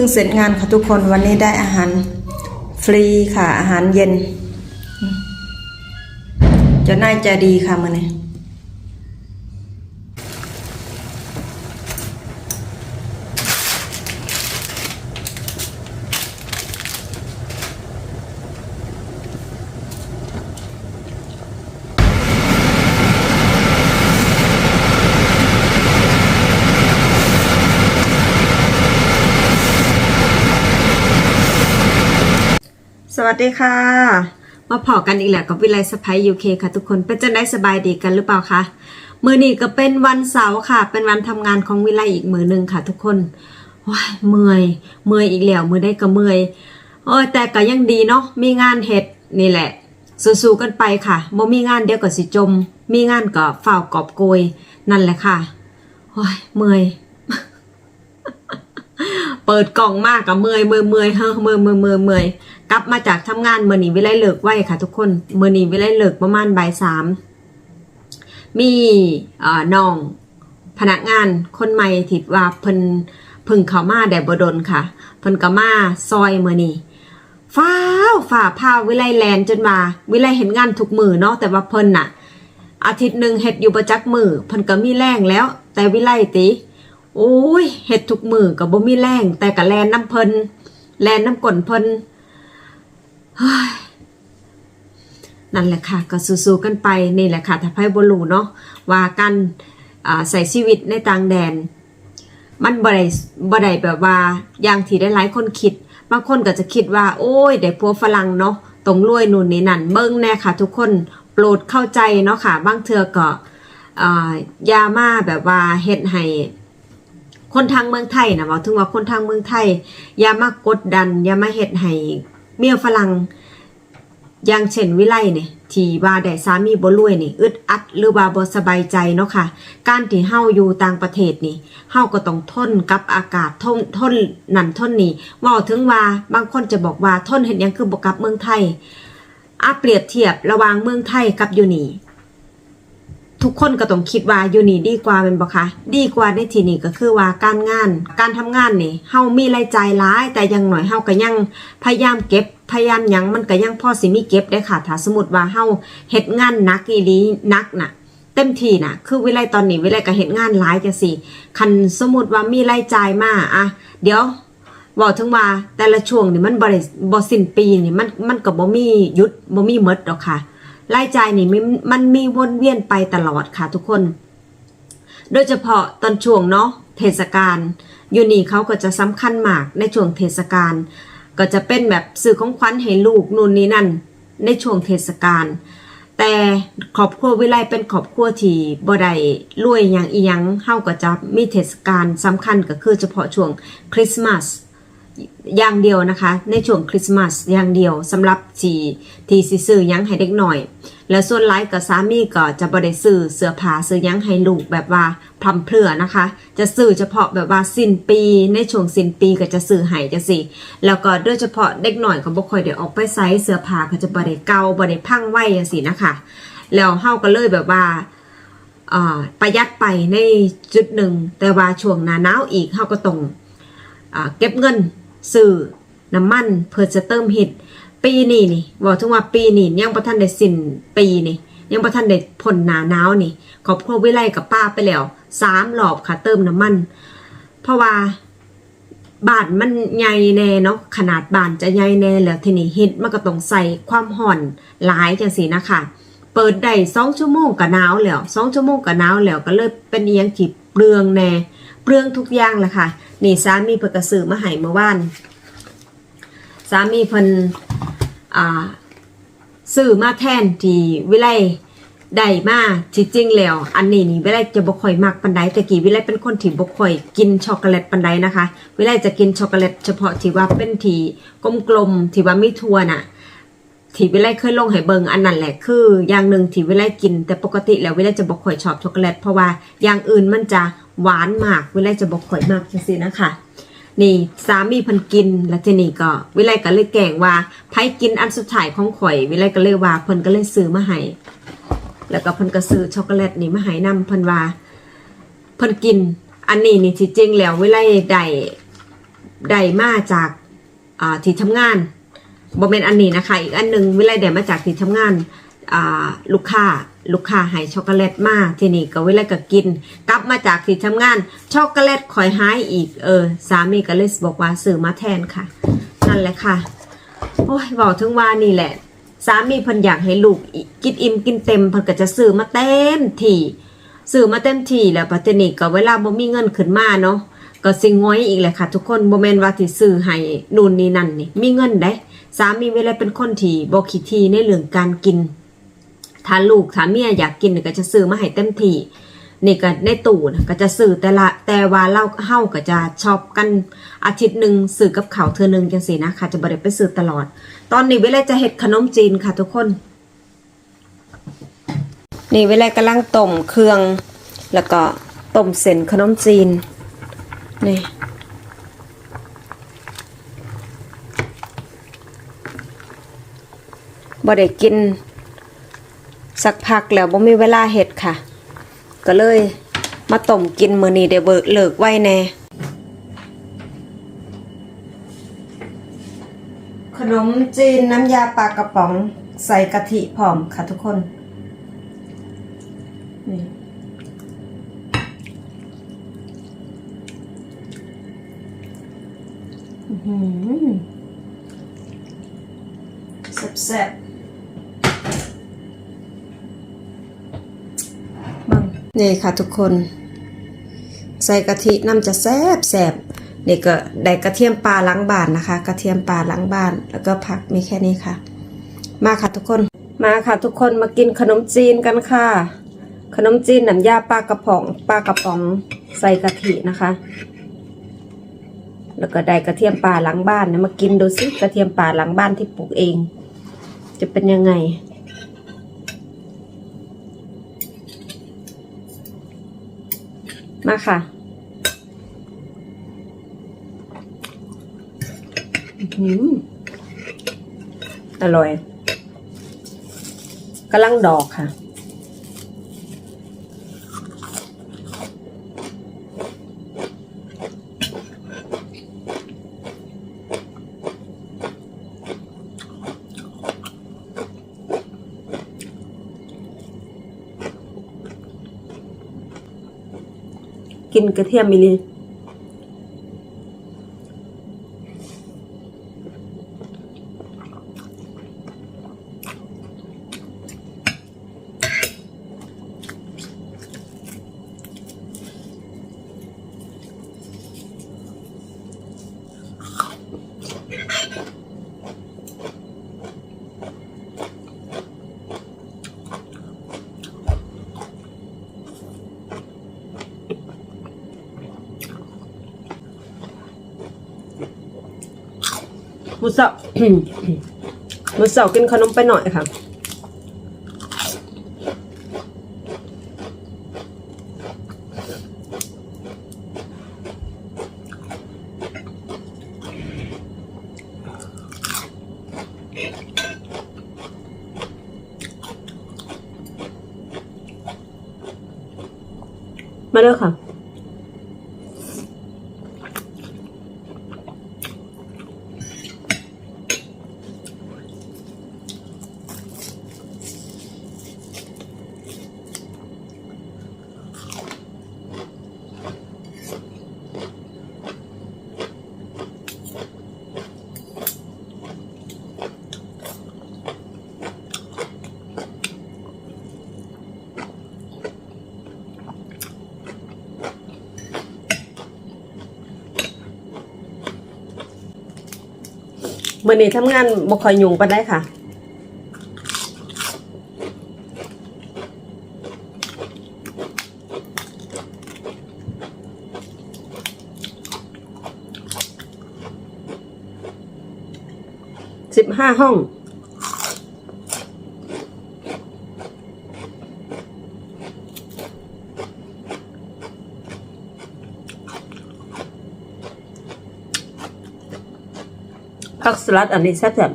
พิ่งเสร็จงานค่ะทุกคนวันนี้ได้อาหารฟรีค่ะอาหารเย็น จะน่าจะดีค่ะมื่อนี้ สวัสดีค่ะ มาพอกันอีกแล้วกับวิไลสไปยูเคค่ะทุกคนเป็นจะได้สบายดีกันหรือเปล่าคะมือนี้ก็เป็นวันเสาร์ค่ะ เป็นวันทำงานของวิไลอีกมือหนึ่งค่ะ ทุกคนว้ายเมื่อยเมื่อยอีกแล้วมือได้ก็เมื่อยโอ้ยแต่ก็ยังดีเนาะมีงานเฮ็ดนี่แหละ สู้ๆกันไปค่ะบ่มีงานเดียวก็สิจม มีงานก็เฝ้าวกอบโกยนั่นแหละค่ะโอ้ยเมื่อยเปิดกล่องมากกับเมื่อยเมื่อยเมื่อยเฮ้อเมื่อยเมื่อยเมื่อยเมื่อย กลับมาจากทำงานเมื่อนี้วิไลเลิกไว้ค่ะทุกคนเมื่อนี้วิไลเลิกประมาณบ่ายสามมีน้องพนักงานคนใหม่ที่ว่าเพิ่นเพึ่งเข้ามาแดบดนค่ะ เพิ่นก็มาซอยเมื่อนี้ฟ้าวฝ่าพาวิไลแลนจนมาวิไลเห็นงานทุกมือเนาะแต่ว่าเพิ่นน่ะ อาทิตย์หนึ่งเฮ็ดอยู่ประจักมือเพิ่นก็มีแรงแล้ว แต่วิไลติโอ้ยเฮ็ดทุกมือกับบ่มีแรงแต่กับแลนน้ำเพิ่นแลนน้ำก่นเพิ่น นั่นแหละค่ะก็สู้ๆกันไปนี่แหละค่ะถ้าไพ่บ่รู้เนาะว่าการอ่าใส่ชีวิตในต่างแดน มันบ่ได้บ่ได้แบบว่าอย่างที่ได้หลายคนคิดบางคนก็จะคิดว่า โอ้ยได้ผัวฝรั่งเนาะตรงรวยนู่นนี่นั่นเบิ่งแน่ค่ะ ทุกคนโปรดเข้าใจเนาะค่ะบางเทือก็อ่าอย่ามาแบบว่าเฮ็ดให้คนทางเมืองไทยนะบอกถึงว่าคนทางเมืองไทยอย่ามากดดันอย่ามาเฮ็ดให้ เมียฝรั่งอย่างเช่นวิไลเนี่ยที่ว่าได้สามีบ่รวยนี่อึดอัดหรือว่าบ่สบายใจเนาะค่ะ การที่เฮาอยู่ต่างประเทศนี่เฮาก็ต้องทนกับอากาศทนทนนั่นทนนี่ว่าถึงว่าบางคนจะบอกว่าทนเห็นยังคือบ่กลับเมืองไทยอาเปรียบเทียบระหว่างเมืองไทยกับอยู่นี่ ทุกคนก็ต้องคิดว่าอยู่นี่ดีกว่าเป็นบ่คะดีกว่าในที่นี้ก็คือว่าการงาน การทำงานนี่เฮามีรายจ่ายหลาย แต่ยังหน่อยเฮาก็ยังพยายามเก็บพยายามยังมันก็ยังพอสิมีเก็บได้ค่ะถ้าสมมติว่าเฮาเฮ็ดงานหนักอีหลีนักน่ะเต็มที่น่ะ คือวิไลตอนนี้วิไลก็เฮ็ดงานหลายจังซี่คันสมมุติว่ามีรายจ่ายมาอะเดี๋ยวเว้าถึงว่าแต่ละช่วงนี่มันบ่ได้บ่สิ้นปีนี่มันมันก็บ่มีหยุดบ่มีหมดดอกค่ะ รายจ่ายนี่มันมีวนเวียนไปตลอดค่ะทุกคน โดยเฉพาะตอนช่วงเนาะเทศกาลอยู่นี่เขาก็จะสำคัญมากในช่วงเทศกาลก็จะเป็นแบบซื้อของขวัญให้ลูกนู่นนี่นั่น ในช่วงเทศกาลแต่ครอบครัววิไลเป็นครอบครัวที่บ่ได้รวยอย่างอียังเฮาก็จะมีเทศกาลสำคัญก็คือเฉพาะช่วงคริสต์มาส อย่างเดียวนะคะ ในช่วงคริสต์มาสอย่างเดียวสำหรับทีทีสิซื้อยังให้เด็กหน่อย แล้วส่วนไลฟ์กับสามีก็จะบริซื้อเสื้อผ้าซื้อยังให้ลูกแบบว่าพรำเพรื่อนะคะ จะซื้อเฉพาะแบบว่าสิ้นปีในช่วงสิ้นปีก็จะซื้อให้จะสิแล้วก็โดยเฉพาะเด็กหน่อยก็บ่ค่อยได้ออกไปไซส์เสื้อผ้าก็จะบริเกาบริพังไว้จังสินะคะ แล้วเฮาก็เลยแบบว่าประหยัดไปในจุดหนึ่งแต่ว่าช่วงหน้าหนาวอีกเขาก็ต้องอเก็บเงิน ซื้อน้ำมันเพื่อจะเติมฮิตปีนี้นี่บอกถึงว่าปีนี้ยังประทันได้สิ้นปีนี่ยังประทันได้พ้นหนาหนาวนี่ขอบครัววิไลกับป้าไปแล้วสามหลอบค่ะเติมน้ำมัน เพราะว่าบานมันใหญ่แน่เนาะขนาดบานจะใหญ่แน่แล้วทีนี้ฮิตมันก็ต้องใส่ความห่อนหลายจังสีนะคะเปิดได้สองชั่วโมงกับหนาวแล้วสองชั่วโมงกับหนาวแล้วก็เลยเป็นเอิหยังที่เปลืองแน่ เปลืองทุกอย่างแหละค่ะนี่สามีเพิ่นกระสือมาให้เมื่อวานสามีเพิ่นอ่าซื้อมาแทนที่วิไลได้มาที่จริงแล้ว อันนี้นี่วิไลจะบ่ค่อยมักปันใดแต่กี้วิไลเป็นคนที่บ่ค่อยกินช็อกโกแลตปันใดนะคะ วิไลจะกินช็อกโกแลตเฉพาะที่ว่าเป็นที่กลมๆที่ว่ามีทั่วน่ะที่วิไลเคยลงให้เบิงอันนั้นแหละคืออย่างหนึ่งที่วิไลกิน แต่ปกติแล้ววิไลจะบอกข่อยชอบช็อกโกแลตเพราะว่าอย่างอื่นมันจะ หวานมากวิไลจะบอกข่อยมากจังซี่นะคะนี่สามีพันกินแล้วทีนี้ก็วิไลก็เลยแกล้งว่าไผกินอันสุดท้ายของข่อย วิไลก็เลยว่าเพิ่นก็เลยซื้อมาให้แล้วก็เพิ่นก็ซื้อช็อกโกแลตนี่มาให้นำเพิ่นว่าเพิ่นกิน อันนี้นี่ที่จริงแล้ววิไลได้ได้มาจากอ่าที่ทำงานบอมเมนอันนี้นะคะ อีกอันหนึ่งวิไลได้มาจากที่ทำงานอ่าลูกค้า ลูกค้าให้ช็อกโกแลตมาทีนี่ก็วิไลก็กิน กลับมาจากที่ทำงานช็อกโกแลตคอยหายอีกเออสามีก็เลยบอกว่าซื้อมาแทนค่ะ นั่นแหละค่ะ โอ้ยบอกถึงว่านี่แหละ สามีพิ่นอยากให้ลูกกินอิ่มกินเต็มพิ่นก็จะซื้อมาเต็มที่ซื้อมาเต็มที่แล้วปัจจุบันก็เวลาบ่มีเงินขึ้นมาเนาะก็สิง้อยอีกแหละค่ะ ทุกคนบ่แม่นว่าที่ซื้อให้นู่นนี่นั่นนี่มีเงินได้สามีเวลาเป็นคนที่บ่ขี้ทีในเรื่องการกิน ถ้าลูกถ้าเมียอยากกินก็จะซื้อมาให้เต็มที่นี่ก็ในตู้นะก็จะซื้อแต่ละแต่ว่าเราเฮาก็จะชอบกันอาทิตย์หนึ่งซื้อกับเขาเทื่อหนึ่งจังซี่นะคะจะบ่ได้ไปซื้อตลอด ตอนนี้เวลาจะเฮ็ดขนมจีนค่ะทุกคน นี่เวลากำลังต้มเครื่อง แล้วก็ต้มเส้นขนมจีนนี่บ่ได้กิน สักพักแล้วบ่มีเวลาเฮ็ดค่ะ ก็เลยมาต้มกินมื้อนี้ได้เบิกเลิกไว้แน่ขนมจีนน้ำยาปลากระป๋องใส่กะทิพร้อมค่ะทุกคนนี่อื้อหือแซ่บๆบัง นี่ค่ะทุกคน ใส่กะทิน้ำจะแซ่บแซ่บนี่ก็ได้กระเทียมปลาล้างบ้านนะคะ กระเทียมปลาล้างบ้าน แล้วก็ผักมีแค่นี้ค่ะ มาค่ะทุกคนมาค่ะทุกคนมากินขนมจีนกันค่ะ ขนมจีนน้ำยาปลากระป๋องปลากระป๋องใส่กะทินะคะ แล้วก็ได้กระเทียมปลาล้างบ้านนะมากินดูสิกระเทียมปลาล้างบ้านที่ปลูกเอง จะเป็นยังไง มาค่ะอื้อหืออร่อยกำลังดอกค่ะ กินกระเทียมมิลี มุสามุสากินขนมไปหน่อยค่ะมาเด้อค่ะ มื่อนี้ทำงานบ่คอยยุ่งปานได้ค่ะ สิบห้าห้อง ผักสลัดอันนี้แซ่บ